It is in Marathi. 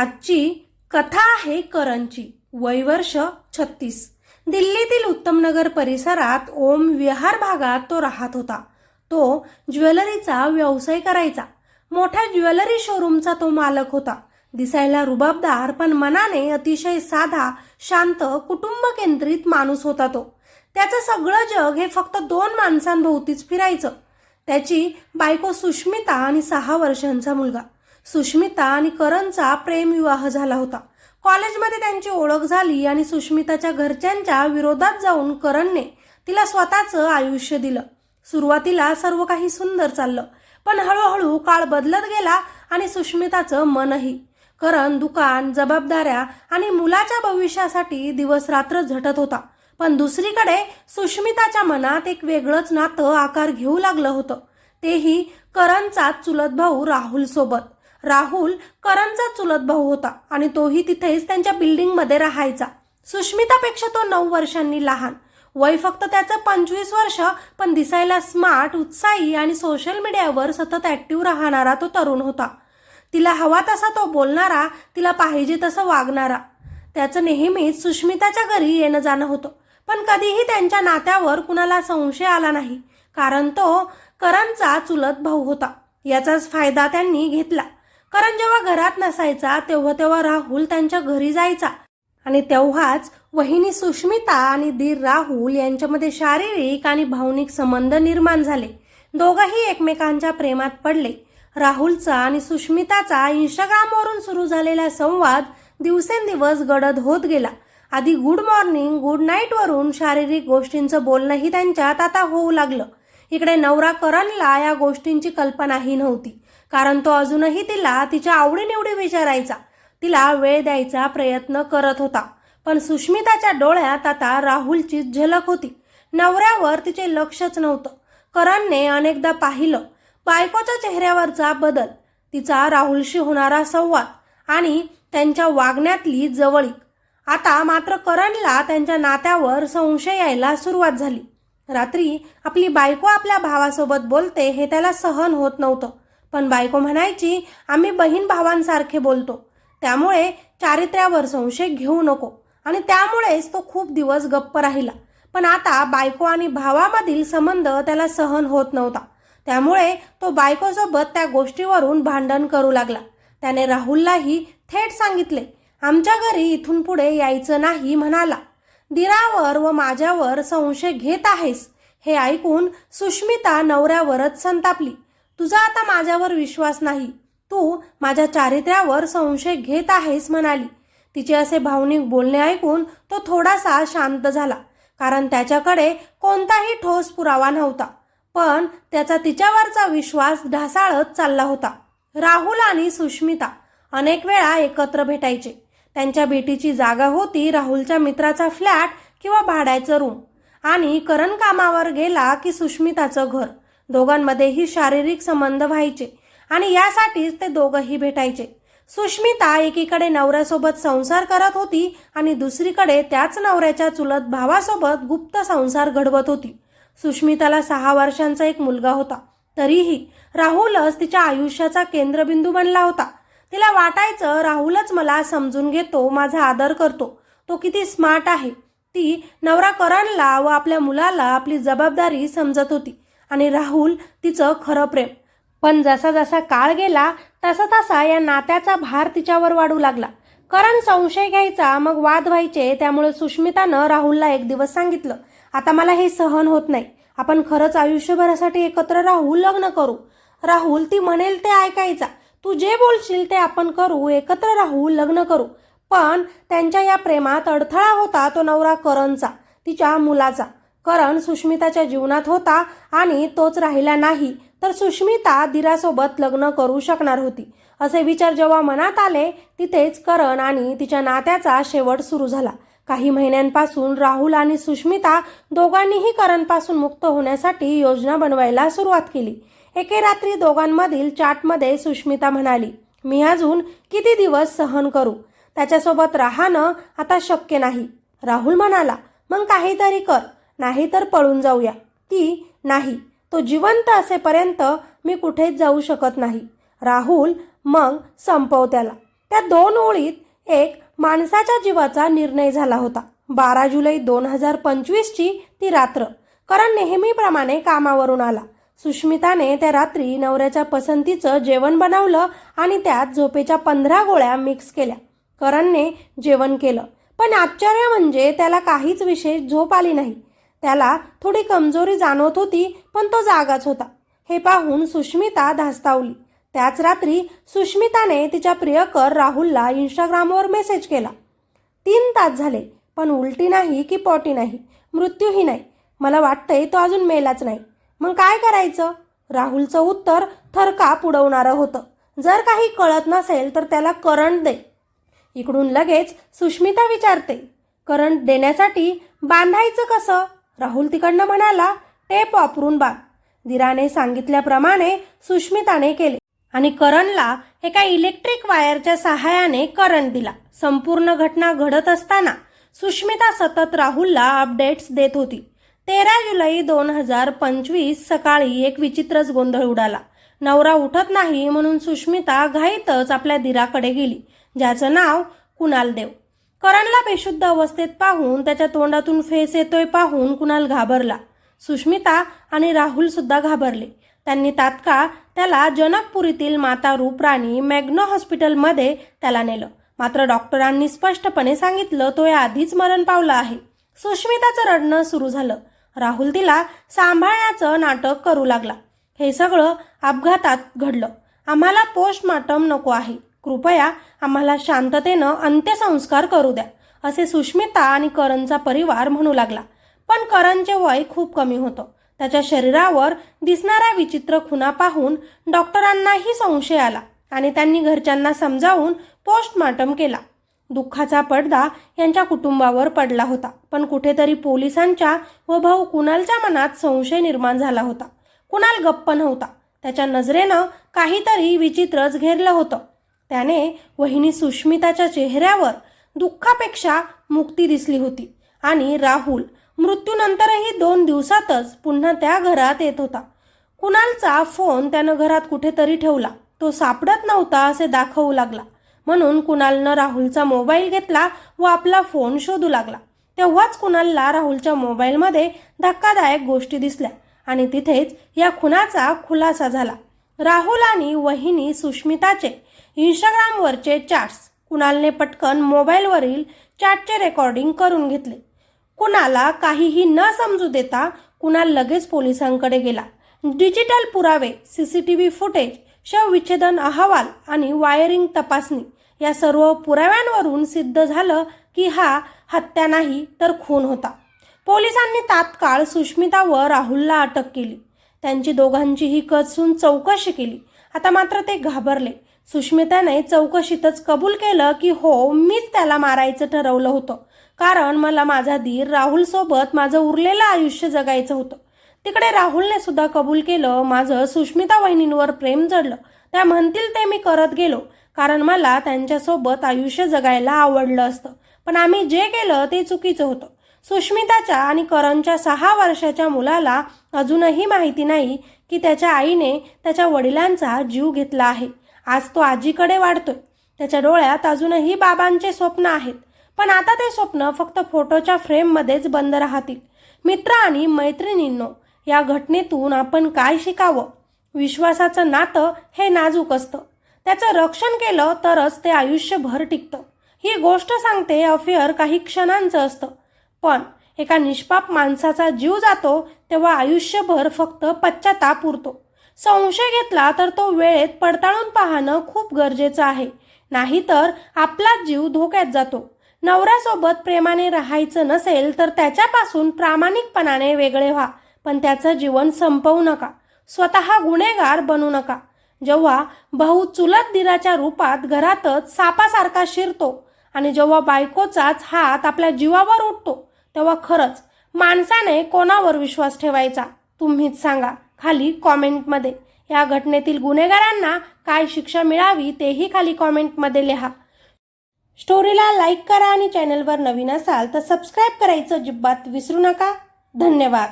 आजची कथा आहे करंची वयवर्ष छत्तीस. दिल्लीतील उत्तमनगर परिसरात ओम विहार भागात तो राहत होता. तो ज्वेलरीचा व्यवसाय करायचा. मोठ्या ज्वेलरी शोरूमचा तो मालक होता. दिसायला रुबाबदार पण मनाने अतिशय साधा शांत कुटुंब केंद्रित माणूस होता तो. त्याचं सगळं जग हे फक्त दोन माणसांभोवतीच फिरायचं. त्याची बायको सुष्मिता आणि सहा वर्षांचा मुलगा. सुष्मिता आणि करणचा प्रेमविवाह झाला होता. कॉलेजमध्ये त्यांची ओळख झाली आणि सुष्मिताच्या घरच्यांच्या विरोधात जाऊन करणने तिला स्वतःचं आयुष्य दिलं. सुरुवातीला सर्व काही सुंदर चाललं पण हळूहळू काळ बदलत गेला आणि सुष्मिताचं मनही. करण दुकान जबाबदाऱ्या आणि मुलाच्या भविष्यासाठी दिवस रात्र झटत होता पण दुसरीकडे सुष्मिताच्या मनात एक वेगळंच नातं आकार घेऊ लागलं होतं. तेही करणचा चुलत भाऊ राहुल सोबत राहुल करणचा चुलत भाऊ होता आणि तोही तिथेच त्यांच्या बिल्डिंगमध्ये राहायचा. सुष्मितापेक्षा तो नऊ वर्षांनी लहान. वय फक्त त्याचं पंचवीस वर्ष पण दिसायला स्मार्ट उत्साही आणि सोशल मीडियावर सतत ॲक्टिव्ह राहणारा तो तरुण होता. तिला हवा तसा तो बोलणारा तिला पाहिजे तसं वागणारा. त्याचं नेहमीच सुष्मिताच्या घरी येणं जाणं होतं. पण कधीही त्यांच्या नात्यावर कुणाला संशय आला नाही. कारण तो करणचा चुलत भाऊ होता. याचाच फायदा त्यांनी घेतला. करण जेव्हा घरात नसायचा तेव्हा तेव्हा राहुल त्यांच्या घरी जायचा. आणि तेव्हाच वहिनी सुष्मिता आणि दीर राहुल यांच्यामध्ये शारीरिक आणि भावनिक संबंध निर्माण झाले. दोघंही एकमेकांच्या प्रेमात पडले. राहुलचा आणि सुष्मिताचा इंस्टाग्रामवरून सुरू झालेला संवाद दिवसेंदिवस गडद होत गेला. आधी गुड मॉर्निंग गुड नाईटवरून शारीरिक गोष्टींचं बोलणंही त्यांच्यात आता होऊ लागलं. इकडे नवरा करणला या गोष्टींची कल्पनाही नव्हती. कारण तो अजूनही तिला तिच्या आवडीनिवडी विचारायचा. तिला वेळ द्यायचा प्रयत्न करत होता. पण सुष्मिताच्या डोळ्यात आता राहुलची झलक होती. नवऱ्यावर तिचे लक्षच नव्हतं. करणने अनेकदा पाहिलं बायकोच्या चेहऱ्यावरचा बदल तिचा राहुलशी होणारा संवाद आणि त्यांच्या वागण्यातली जवळीक. आता मात्र करणला त्यांच्या नात्यावर संशय यायला सुरुवात झाली. रात्री आपली बायको आपल्या भावासोबत बोलते हे त्याला सहन होत नव्हतं. पण बायको म्हणायची आम्ही बहीण भावांसारखे बोलतो. त्यामुळे चारित्र्यावर संशय घेऊ नको. आणि त्यामुळेच तो खूप दिवस गप्प राहिला. पण आता बायको आणि भावामधील संबंध त्याला सहन होत नव्हता. त्यामुळे तो बायकोसोबत त्या गोष्टीवरून भांडण करू लागला. त्याने राहुललाही थेट सांगितले आमच्या घरी इथून पुढे यायचं नाही म्हणाला. दिरावर व माझ्यावर संशय घेत आहेस हे ऐकून सुष्मिता नवऱ्यावरच संतापली. तुझा आता माझ्यावर विश्वास नाही. तू माझ्या चारित्र्यावर संशय घेत आहेस म्हणाली. तिचे असे भावनिक बोलणे ऐकून तो थोडासा शांत झाला कारण त्याच्याकडे कोणताही ठोस पुरावा नव्हता. पण त्याचा तिच्यावरचा विश्वास ढासाळत चालला होता. राहुल आणि सुष्मिता अनेक वेळा एकत्र भेटायचे. त्यांच्या भेटीची जागा होती राहुलच्या मित्राचा फ्लॅट किंवा भाड्याचं रूम. आणि करण कामावर गेला की सुष्मिताचं घर. दोघांमध्येही शारीरिक संबंध व्हायचे आणि यासाठीच ते दोघंही भेटायचे. सुष्मिता एकीकडे नवऱ्यासोबत संसार करत होती आणि दुसरीकडे त्याच नवऱ्याच्या चुलत भावासोबत गुप्त संसार घडवत होती. सुष्मिताला सहा वर्षांचा एक मुलगा होता. तरीही राहुलच तिच्या आयुष्याचा केंद्रबिंदू बनला होता. तिला वाटायचं राहुलच मला समजून घेतो माझा आदर करतो. तो किती स्मार्ट आहे. ती नवरा करणला व आपल्या मुलाला आपली जबाबदारी समजत होती. आणि राहुल तिचं खरं प्रेम. पण जसा जसा काळ गेला तसा तसा या नात्याचा भार तिच्यावर वाढू लागला. करण संशय घ्यायचा मग वाद व्हायचे त्यामुळे सुष्मितानं राहुलला एक दिवस सांगितलं आता मला हे सहन होत नाही. आपण खरंच आयुष्यभरासाठी एकत्र राहू लग्न करू. राहुल ती म्हणेल ते ऐकायचा. तू जे बोलशील ते आपण करू एकत्र राहू लग्न करू. पण त्यांच्या या प्रेमात अडथळा होता तो नवरा करणचा तिच्या मुलाचा. करण सुष्मिताच्या जीवनात होता आणि तोच राहिला नाही तर सुष्मिता दिरासोबत लग्न करू शकणार होती. असे विचार जेव्हा मनात आले तिथेच करण आणि तिच्या नात्याचा शेवट सुरू झाला. काही महिन्यांपासून राहुल आणि सुष्मिता दोघांनीही करणपासून मुक्त होण्यासाठी योजना बनवायला सुरुवात केली. एके रात्री दोघांमधील चाटमध्ये सुष्मिता म्हणाली मी अजून किती दिवस सहन करू? त्याच्यासोबत राहणं आता शक्य नाही. राहुल म्हणाला मग काहीतरी कर. नाहीतर पळून जाऊया. ती नाही. तो जिवंत असेपर्यंत मी कुठेच जाऊ शकत नाही. राहुल मग संपव त्याला त्या दोन ओळीत एक माणसाच्या जीवाचा निर्णय झाला होता. बारा जुलै दोन हजार पंचवीसची ती रात्र. करण नेहमीप्रमाणे कामावरून आला. सुष्मिताने त्या रात्री नवऱ्याच्या पसंतीचं जेवण बनवलं आणि त्यात झोपेच्या पंधरा गोळ्या मिक्स केल्या. करणने जेवण केलं. पण आश्चर्य म्हणजे त्याला काहीच विशेष झोप आली नाही. त्याला थोडी कमजोरी जाणवत होती पण तो जागाच होता. हे पाहून सुष्मिता धास्तावली. त्याच रात्री सुष्मिताने तिच्या प्रियकर राहुलला इंस्टाग्रामवर मेसेज केला. तीन तास झाले पण उलटी नाही की पॉटी नाही मृत्यूही नाही. मला वाटतंय तो अजून मेलाच नाही. मग काय करायचं? राहुलचं उत्तर थरकाप उडवणारं होतं. जर काही कळत नसेल तर त्याला करंट दे. इकडून लगेच सुष्मिता विचारते करंट देण्यासाठी बांधायचं कसं? राहुल तिकडनं म्हणाला टेप वापरून बांध दिराने सांगितल्याप्रमाणे सुष्मिताने केले आणि करणला एका इलेक्ट्रिक वायरच्या सहाय्याने करंट दिला. संपूर्ण घटना घडत असताना सुष्मिता सतत राहुलला अपडेट्स देत होती. तेरा जुलै दोन हजार पंचवीस सकाळी एक विचित्रच गोंधळ उडाला. नवरा उठत नाही म्हणून सुष्मिता घाईतच आपल्या दिराकडे गेली ज्याचं नाव कुणाल देव करणला बेशुद्ध अवस्थेत पाहून त्याच्या तोंडातून फेस येतोय पाहून कुणाल घाबरला. सुष्मिता आणि राहुल सुद्धा घाबरले. त्यांनी तात्काळ त्याला जनकपुरीतील माता रूपराणी मॅग्नो हॉस्पिटलमध्ये त्याला नेलं. मात्र डॉक्टरांनी स्पष्टपणे सांगितलं तो या आधीच मरण पावला आहे. सुष्मिताचं रडणं सुरू झालं. राहुल तिला सांभाळण्याचं नाटक करू लागला. हे सगळं अपघातात घडलं. आम्हाला पोस्टमार्टम नको आहे. कृपया आम्हाला शांततेनं अंत्यसंस्कार करू द्या असे सुष्मिता आणि करणचा परिवार म्हणू लागला. पण करणचे वय खूप कमी होतं. त्याच्या शरीरावर दिसणाऱ्या विचित्र खुणा पाहून डॉक्टरांनाही संशय आला आणि त्यांनी घरच्यांना समजावून पोस्टमार्टम केला. दुःखाचा पडदा यांच्या कुटुंबावर पडला होता पण कुठेतरी पोलिसांच्या व भाऊ कुणालच्या मनात संशय निर्माण झाला होता. कुणाल गप्प नव्हता. त्याच्या नजरेनं काहीतरी विचित्रच घेरलं होतं. त्याने वहिनी सुष्मिताच्या चेहऱ्यावर दुःखापेक्षा मुक्ती दिसली होती. आणि राहुल मृत्यूनंतरही दोन दिवसातच पुन्हा त्या घरात येत होता. कुणालचा फोन त्यानं घरात कुठेतरी ठेवला. तो सापडत नव्हता असे दाखवू लागला. म्हणून कुणालनं राहुलचा मोबाईल घेतला व आपला फोन शोधू लागला. तेव्हाच कुणालला राहुलच्या मोबाईलमध्ये धक्कादायक गोष्टी दिसल्या आणि तिथेच या खुनाचा खुलासा झाला. राहुल आणि वहिनी सुष्मिताचे इंस्टाग्रामवरचे चॅट्स कुणालने पटकन मोबाईलवरील चॅटचे रेकॉर्डिंग करून घेतले. कुणाला काहीही न समजू देता कुणाल लगेच पोलिसांकडे गेला. डिजिटल पुरावे C C T V footage शवविच्छेदन अहवाल आणि वायरिंग तपासणी या सर्व पुराव्यांवरून सिद्ध झालं की हा हत्या नाही तर खून होता. पोलिसांनी तात्काळ सुष्मिता व राहुलला अटक केली. त्यांची दोघांचीही कसून चौकशी केली. आता मात्र ते घाबरले. सुष्मिताने चौकशीतच कबूल केलं की हो मीच त्याला मारायचं ठरवलं होतं. कारण मला माझा धीर राहुलसोबत माझं उरलेलं आयुष्य जगायचं होतं. तिकडे राहुलने सुद्धा कबूल केलं माझं सुष्मिता वहिनींवर प्रेम जडलं. त्या म्हणतील ते मी करत गेलो कारण मला त्यांच्यासोबत आयुष्य जगायला आवडलं असतं. पण आम्ही जे केलं ते चुकीचं होतं. सुष्मिताच्या आणि करणच्या सहा वर्षाच्या मुलाला अजूनही माहिती नाही की त्याच्या आईने त्याच्या वडिलांचा जीव घेतला आहे. आज तो आजीकडे वाढतोय. त्याच्या डोळ्यात अजूनही बाबांचे स्वप्न आहेत. पण आता ते स्वप्न फक्त फोटोच्या फ्रेममध्येच बंद राहतील. मित्र आणि मैत्रिणींनो या घटनेतून आपण काय शिकावं? विश्वासाचं नातं हे नाजूक असतं. त्याचं रक्षण केलं तरच ते आयुष्यभर टिकतं. ही गोष्ट सांगते अफेअर काही क्षणांचं असतं. पण एका निष्पाप माणसाचा जीव जातो तेव्हा आयुष्यभर फक्त पश्चाताप उरतो. संशय घेतला तर तो वेळेत पडताळून पाहणं खूप गरजेचं आहे. नाहीतर आपलाच जीव धोक्यात जातो. नवऱ्यासोबत प्रेमाने राहायचं नसेल तर त्याच्यापासून प्रामाणिकपणाने वेगळे व्हा. पण त्याचं जीवन संपवू नका. स्वतः गुन्हेगार बनू नका. जेव्हा भाऊ चुलत दिराच्या रूपात घरातच सापासारखा शिरतो आणि जेव्हा बायकोचाच हात आपल्या जीवावर उठतो तेव्हा खरंच माणसाने कोणावर विश्वास ठेवायचा? तुम्हीच सांगा. खाली कॉमेंटमध्ये. या घटनेतील गुन्हेगारांना काय शिक्षा मिळावी तेही खाली कॉमेंटमध्ये लिहा. स्टोरीला लाईक करा आणि चॅनलवर नवीन असाल तर सबस्क्राईब करायचं जिब्बात विसरू नका. धन्यवाद.